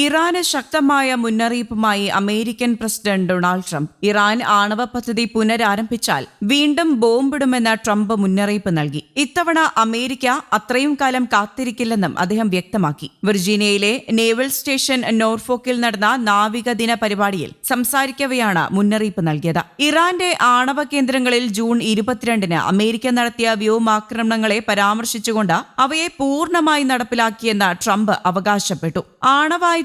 ഇറാന് ശക്തമായ മുന്നറിയിപ്പുമായി American president Donald Trump. Iran ആണവ പദ്ധതി പുനരാരംഭിച്ചാൽ വീണ്ടും ബോംബിടുമെന്ന് ട്രംപ് മുന്നറിയിപ്പ് നൽകി. ഇത്തവണ അമേരിക്ക അത്രയും കാലം കാത്തിരിക്കില്ലെന്നും അദ്ദേഹം വ്യക്തമാക്കി. വിർജീനിയയിലെ നേവൽ സ്റ്റേഷൻ നോർഫോക്കിൽ നടന്ന നാവിക ദിന പരിപാടിയിൽ സംസാരിക്കവെയാണ് മുന്നറിയിപ്പ് നൽകിയത്. ഇറാന്റെ ആണവ കേന്ദ്രങ്ങളിൽ ജൂൺ ഇരുപത്തിരണ്ടിന് അമേരിക്ക നടത്തിയ വ്യോമാക്രമണങ്ങളെ പരാമർശിച്ചുകൊണ്ട് അവയെ പൂർണമായി നടപ്പിലാക്കിയെന്ന് ട്രംപ് അവകാശപ്പെട്ടു.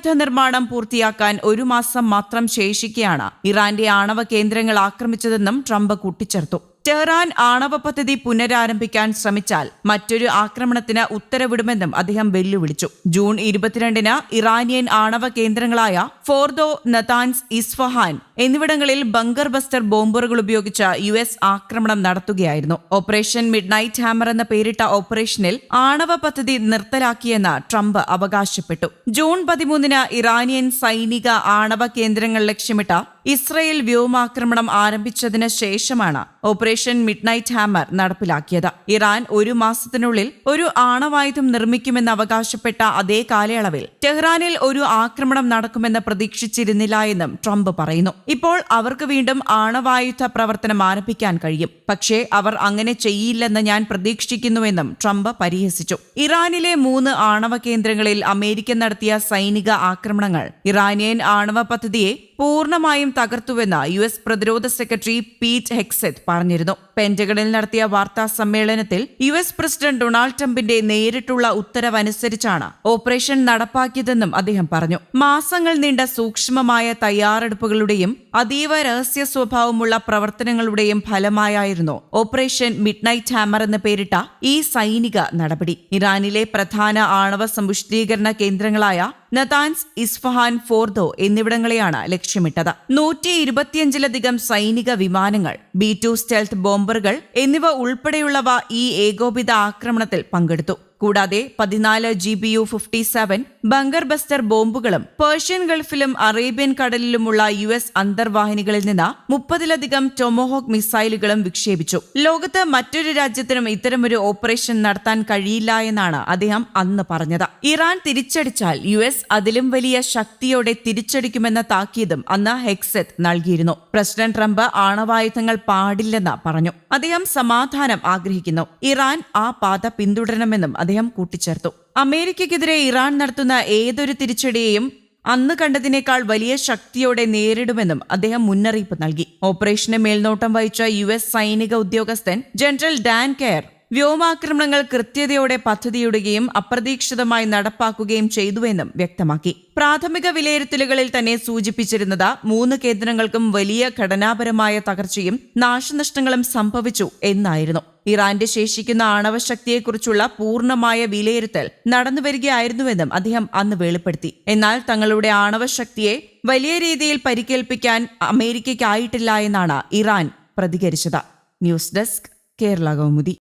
ആണവായുധ നിർമ്മാണം പൂർത്തിയാക്കാൻ ഒരു മാസം മാത്രം ശേഷിക്കെയാണ് ഇറാന്റെ ആണവ കേന്ദ്രങ്ങൾ ആക്രമിച്ചതെന്നും ട്രംപ് കൂട്ടിച്ചേർത്തു. ടെഹ്റാൻ ആണവ പദ്ധതി പുനരാരംഭിക്കാൻ ശ്രമിച്ചാൽ മറ്റൊരു ആക്രമണത്തിന് ഉത്തരവിടുമെന്നും അദ്ദേഹം വെല്ലുവിളിച്ചു. ജൂൺ ഇരുപത്തിരണ്ടിന് ഇറാനിയൻ ആണവ കേന്ദ്രങ്ങളായ ഫോർദോ നതാൻസ് ഇസ്ഫഹാൻ എന്നിവിടങ്ങളിൽ ബങ്കർ ബസ്റ്റർ ബോംബറുകൾ ഉപയോഗിച്ച് യു എസ് ആക്രമണം നടത്തുകയായിരുന്നു. ഓപ്പറേഷൻ മിഡ് നൈറ്റ് ഹാമർ എന്ന പേരിട്ട ഓപ്പറേഷനിൽ ആണവ പദ്ധതി നിർത്തലാക്കിയെന്ന് ട്രംപ് അവകാശപ്പെട്ടു. ജൂൺ പതിമൂന്നിന് ഇറാനിയൻ സൈനിക ആണവ കേന്ദ്രങ്ങൾ ലക്ഷ്യമിട്ട ഇസ്രയേൽ വ്യോമാക്രമണം ആരംഭിച്ചതിന് ശേഷമാണ് ഓപ്പറേഷൻ മിഡ് നൈറ്റ് ഹാമർ നടപ്പിലാക്കിയത്. ഇറാൻ ഒരു മാസത്തിനുള്ളിൽ ഒരു ആണവായുധം നിർമ്മിക്കുമെന്ന് അവകാശപ്പെട്ട അതേ കാലയളവിൽ ടെഹ്റാനിൽ ഒരു ആക്രമണം നടക്കുമെന്ന് പ്രതീക്ഷിച്ചിരുന്നില്ല എന്നും ട്രംപ് പറയുന്നു. ഇപ്പോൾ അവർക്ക് വീണ്ടും ആണവായുധ പ്രവർത്തനം ആരംഭിക്കാൻ കഴിയും. പക്ഷേ അവർ അങ്ങനെ ചെയ്യില്ലെന്ന് ഞാൻ പ്രതീക്ഷിക്കുന്നുവെന്നും ട്രംപ് പരിഹസിച്ചു. ഇറാനിലെ മൂന്ന് ആണവ കേന്ദ്രങ്ങളിൽ അമേരിക്ക നടത്തിയ സൈനിക ആക്രമണങ്ങൾ ഇറാനിയൻ ആണവ പദ്ധതിയെ പൂർണമായും തകർത്തുവെന്ന് യു എസ് പ്രതിരോധ സെക്രട്ടറി പീറ്റ് ഹെക്സെത് പറഞ്ഞിരുന്നു. പെന്റഗണിൽ നടത്തിയ വാർത്താ സമ്മേളനത്തിൽ യു എസ് പ്രസിഡന്റ് ഡൊണാൾഡ് ട്രംപിന്റെ നേരിട്ടുള്ള ഉത്തരവനുസരിച്ചാണ് ഓപ്പറേഷൻ നടപ്പാക്കിയതെന്നും അദ്ദേഹം പറഞ്ഞു. മാസങ്ങൾ നീണ്ട സൂക്ഷ്മമായ തയ്യാറെടുപ്പുകളുടെയും അതീവ രഹസ്യ സ്വഭാവമുള്ള പ്രവർത്തനങ്ങളുടെയും ഫലമായായിരുന്നു ഓപ്പറേഷൻ മിഡ് നൈറ്റ് ഹാമർ എന്ന് പേരിട്ട ഈ സൈനിക നടപടി. ഇറാനിലെ പ്രധാന ആണവ സമ്പുഷ്ടീകരണ കേന്ദ്രങ്ങളായ നതാൻസ് ഇസ്ഫഹാൻ ഫോർദോ എന്നിവിടങ്ങളെയാണ് ലക്ഷ്യമിട്ടത്. നൂറ്റി ഇരുപത്തിയഞ്ചിലധികം സൈനിക വിമാനങ്ങൾ ബി ടു സ്റ്റെൽത്ത് ബോംബറുകൾ എന്നിവ ഉൾപ്പെടെയുള്ളവ ഈ ഏകോപിത ആക്രമണത്തിൽ പങ്കെടുത്തു. കൂടാതെ പതിനാല് G B U fifty seven bunker buster ബോംബുകളും Persian ഗൾഫിലും അറേബ്യൻ കടലിലുമുള്ള യു എസ് അന്തർവാഹിനികളിൽ നിന്ന് മുപ്പതിലധികം ടൊമോഹോക് മിസൈലുകളും വിക്ഷേപിച്ചു. ലോകത്ത് മറ്റൊരു രാജ്യത്തിനും ഇത്തരമൊരു ഓപ്പറേഷൻ നടത്താൻ കഴിയില്ല എന്നാണ് അദ്ദേഹം അന്ന് പറഞ്ഞത്. ഇറാൻ തിരിച്ചടിച്ചാൽ യു എസ് അതിലും വലിയ ശക്തിയോടെ തിരിച്ചടിക്കുമെന്ന താക്കീതും അന്ന് ഹെക്സെത്ത് നൽകിയിരുന്നു. പ്രസിഡന്റ് ട്രംപ് ആണവായുധങ്ങൾ പാടില്ലെന്ന് പറഞ്ഞു. അദ്ദേഹം സമാധാനം ആഗ്രഹിക്കുന്നു. ഇറാൻ ആ പാത പിന്തുടരണമെന്നും അദ്ദേഹം കൂട്ടിച്ചേർത്തു. അമേരിക്കയ്ക്കെതിരെ ഇറാൻ നടത്തുന്ന ഏതൊരു തിരിച്ചടിയെയും അന്ന് കണ്ടതിനേക്കാൾ വലിയ ശക്തിയോടെ നേരിടുമെന്നും അദ്ദേഹം മുന്നറിയിപ്പ് നൽകി. ഓപ്പറേഷന് മേൽനോട്ടം വഹിച്ച യു സൈനിക ഉദ്യോഗസ്ഥൻ ജനറൽ ഡാൻ കെയർ വ്യോമാക്രമണങ്ങൾ കൃത്യതയോടെ പദ്ധതിയിടുകയും അപ്രതീക്ഷിതമായി നടപ്പാക്കുകയും ചെയ്തുവെന്നും വ്യക്തമാക്കി. പ്രാഥമിക വിലയിരുത്തലുകളിൽ തന്നെ സൂചിപ്പിച്ചിരുന്നത് മൂന്ന് കേന്ദ്രങ്ങൾക്കും വലിയ ഘടനാപരമായ തകർച്ചയും നാശനഷ്ടങ്ങളും സംഭവിച്ചു എന്നായിരുന്നു. ഇറാന്റെ ശേഷിക്കുന്ന ആണവശക്തിയെക്കുറിച്ചുള്ള പൂർണമായ വിലയിരുത്തൽ നടന്നുവരികയായിരുന്നുവെന്നും അദ്ദേഹം അന്ന് വെളിപ്പെടുത്തി. എന്നാൽ തങ്ങളുടെ ആണവശക്തിയെ വലിയ രീതിയിൽ പരിക്കേൽപ്പിക്കാൻ അമേരിക്കയ്ക്കായിട്ടില്ല എന്നാണ് ഇറാൻ പ്രതികരിച്ചത്. News desk Kerala Kaumudi.